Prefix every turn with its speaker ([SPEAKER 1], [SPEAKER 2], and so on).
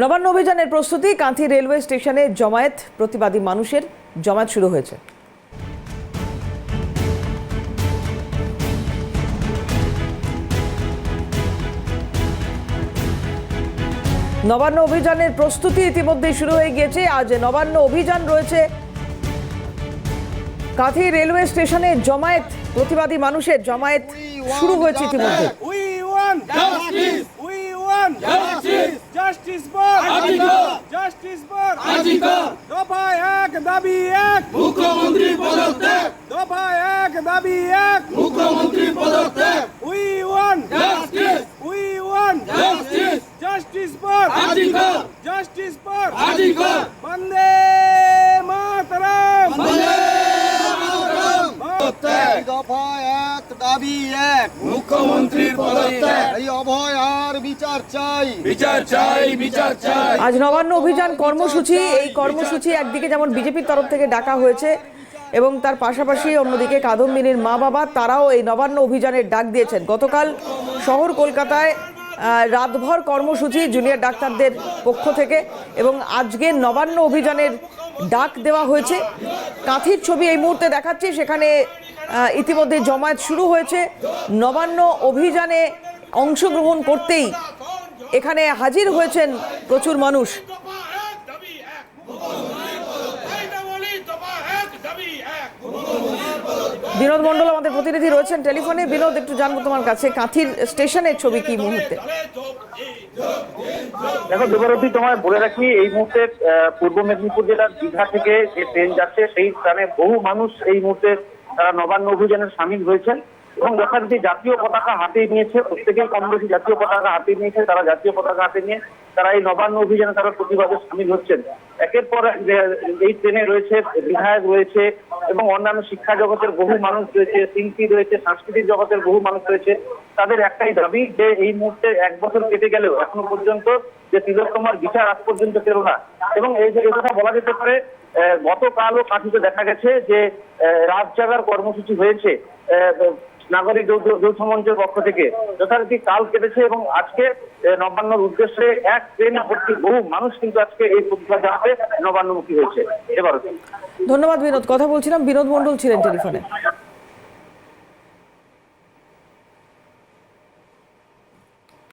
[SPEAKER 1] নবান্ন অভিযানের প্রস্তুতি কাঁথি রেলওয়ে স্টেশনে জমায়েত। প্রতিবাদী মানুষের জমায়েত শুরু হয়েছে। নবান্ন অভিযানের প্রস্তুতি ইতিমধ্যে শুরু হয়ে গিয়েছে। আজ নবান্ন অভিযান রয়েছে। কাঁথি রেলওয়ে স্টেশনে জমায়েত। প্রতিবাদী মানুষের জমায়েত শুরু হয়েছে ইতিমধ্যে।
[SPEAKER 2] জাস্টিস বোর্ড
[SPEAKER 3] আজিত
[SPEAKER 2] জাস্টিস বোর্ড
[SPEAKER 3] আজিত
[SPEAKER 2] দফায় এক দাবি এক।
[SPEAKER 3] মুখ্যমন্ত্রী পদত্যাগ।
[SPEAKER 2] দফায় এক দাবি এক।
[SPEAKER 3] মুখ্যমন্ত্রী পদত্যাগ।
[SPEAKER 2] We want
[SPEAKER 3] justice
[SPEAKER 2] we want
[SPEAKER 3] justice
[SPEAKER 2] justice board
[SPEAKER 3] আজিত
[SPEAKER 2] জাস্টিস বোর্ড
[SPEAKER 3] আজিত
[SPEAKER 2] বন্দে মাতরম।
[SPEAKER 3] বন্দে
[SPEAKER 4] মাতরম। দফায় এক দাবি এক।
[SPEAKER 3] মুখ্যমন্ত্রী পদত্যাগ।
[SPEAKER 4] এই অভয় বিচার চাই।
[SPEAKER 3] বিচার চাই বিচার চাই।
[SPEAKER 1] আজ নবান্ন অভিযান কর্মসূচি এই কর্মসূচি একদিকে যেমন বিজেপির তরফ থেকে ডাকা হয়েছে এবং তার পাশাপাশি অন্যদিকে কাদম্বিনীর মা বাবা তারাও এই নবান্ন অভিযানের ডাক দিয়েছেন। গতকাল শহর কলকাতায় রাতভর কর্মসূচি জুনিয়র ডাক্তারদের পক্ষ থেকে এবং আজকে নবান্ন অভিযানের ডাক দেওয়া হয়েছে। কাঁথির ছবি এই মুহূর্তে দেখাচ্ছি সেখানে ইতিমধ্যে জমায়েত শুরু হয়েছে। নবান্ন অভিযানে অংশগ্রহণ করতেই এখানে হাজির হয়েছেন প্রচুর মানুষ। বিনোদ মণ্ডল আমাদের প্রতিনিধি রয়েছেন টেলিফোনে। বিনোদ, একটু জানব তোমার কাছে, কাঁথির স্টেশনের ছবি কি মুহূর্তে?
[SPEAKER 5] দেখো দেবরতী তোমায় বলে রাখি, এই মুহূর্তে পূর্ব মেদিনীপুর জেলার দীঘা থেকে যে ট্রেন যাচ্ছে, সেই স্থানে বহু মানুষ এই মুহূর্তে তারা নবান্ন অভিযানের সামিল হয়েছেন। এবং যথারীতি জাতীয় পতাকা হাতে নিয়েছে, প্রত্যেকেই কম বেশি জাতীয় পতাকা হাতে নিয়েছে, তারা জাতীয় পতাকা হাতে নিয়ে, তারা এই নবান্ন অভিযানে তারা প্রতিবাদে সামিল হচ্ছেন। একের পর এই ট্রেনে রয়েছে, বিধায়ক রয়েছে, এবং অন্যান্য শিক্ষা জগতের বহু মানুষ রয়েছে, শিল্পী রয়েছে, সাংস্কৃতিক জগতের বহু মানুষ রয়েছে, তাদের একটাই দাবি যে এই মুহূর্তে এক বছর কেটে গেলেও এখনও পর্যন্ত যে তিলোত্তমার বিচার আজ পর্যন্ত পেল না। এবং এই যে কথা বলা যেতে পারে গতকালও কাঠিতে দেখা গেছে যে রাত জাগার কর্মসূচি হয়েছে নাগরিক যৌথ মঞ্চের পক্ষ থেকে। যথারীতি কাল কেটেছে এবং আজকে নবান্নর উদ্দেশ্যে এক ট্রেন ভর্তি বহু মানুষ কিন্তু আজকে এই প্রতিভা জানাতে নবান্নমুখী হয়েছে। এবার
[SPEAKER 1] ধন্যবাদ বিনোদ। কথা বলছিলাম বিনোদ মন্ডল ছিলেন টেলিফোনে।